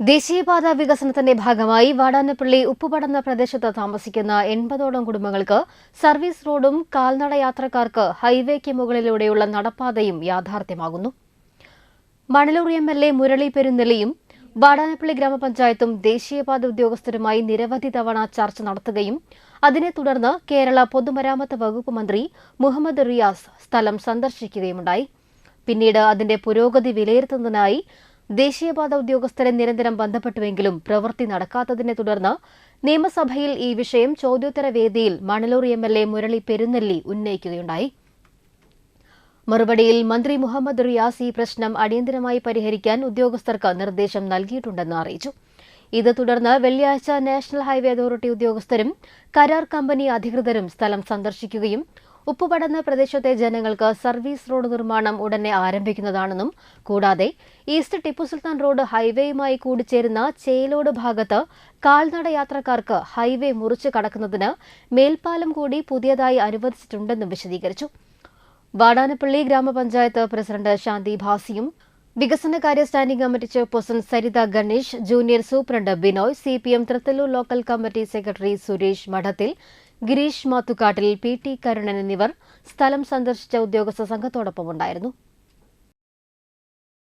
ദേശീയപാത വികസനത്തിന്റെ ഭാഗമായി വാടാനപ്പള്ളി ഉപ്പുപടന്ന പ്രദേശത്ത് താമസിക്കുന്ന എൺപതോളം കുടുംബങ്ങൾക്ക് സർവീസ് റോഡും കാൽനട യാത്രക്കാർക്ക് ഹൈവേക്ക് മുകളിലൂടെയുള്ള നടപ്പാതയും യാഥാർത്ഥ്യമാകുന്നു. Manalur M L A Murali പെരുന്നെല്ലിയും Vadanappally ഗ്രാമപഞ്ചായത്തും ദേശീയപാത ഉദ്യോഗസ്ഥരുമായി നിരവധി തവണ ചർച്ച നടത്തുകയും അതിനെ തുടർന്ന് കേരള പൊതുമരാമത്ത് വകുപ്പ് മന്ത്രി മുഹമ്മദ് റിയാസ് സ്ഥലം സന്ദർശിക്കുകയുമുണ്ടായി. പിന്നീട് അതിന്റെ പുരോഗതി വിലയിരുത്തുന്നതിനായി ദേശീയപാത ഉദ്യോഗസ്ഥരെ നിരന്തരം ബന്ധപ്പെട്ടുവെങ്കിലും പ്രവൃത്തി നടക്കാത്തതിനെ തുടർന്ന് നിയമസഭയിൽ ഈ വിഷയം ചോദ്യോത്തര വേദിയിൽ Manalur M L A Murali Perunnelli ഉന്നയിക്കുകയുണ്ടായി. മറുപടിയിൽ മന്ത്രി മുഹമ്മദ് റിയാസ് ഈ പ്രശ്നം അടിയന്തരമായി പരിഹരിക്കാൻ ഉദ്യോഗസ്ഥർക്ക് നിർദ്ദേശം നൽകിയിട്ടുണ്ടെന്ന് അറിയിച്ചു. ഇത് തുടർന്ന് വെള്ളിയാഴ്ച നാഷണൽ ഹൈവേ അതോറിറ്റി ഉദ്യോഗസ്ഥരും കരാർ കമ്പനി അധികൃതരും സ്ഥലം സന്ദർശിക്കുകയും ഉപ്പുപടന്ന പ്രദേശത്തെ ജനങ്ങൾക്ക് സർവീസ് റോഡ് നിർമ്മാണം ഉടനെ ആരംഭിക്കുന്നതാണെന്നും കൂടാതെ ഈസ്റ്റ് ടിപ്പു സുൽത്താൻ റോഡ് ഹൈവേയുമായി കൂടിച്ചേരുന്ന ചേലോട് ഭാഗത്ത് കാൽനട യാത്രക്കാർക്ക് ഹൈവേ മുറിച്ചു കടക്കുന്നതിന് മേൽപ്പാലം കൂടി പുതിയതായി അനുവദിച്ചിട്ടുണ്ടെന്നും വിശദീകരിച്ചു. വാടാനപ്പള്ളി ഗ്രാമപഞ്ചായത്ത് പ്രസിഡന്റ് ശാന്തി ഭാസിയും വികസനകാര്യ standing committee chairperson Saritha Ganesh junior superintendent Binoy C P M Thrithallur local committee secretary Suresh Madathil Girish Mathukkattil P T Karunan എന്നിവർ സ്ഥലം സന്ദർശിച്ച ഉദ്യോഗസ്ഥ സംഘത്തോടൊപ്പം ഉണ്ടായിരുന്നു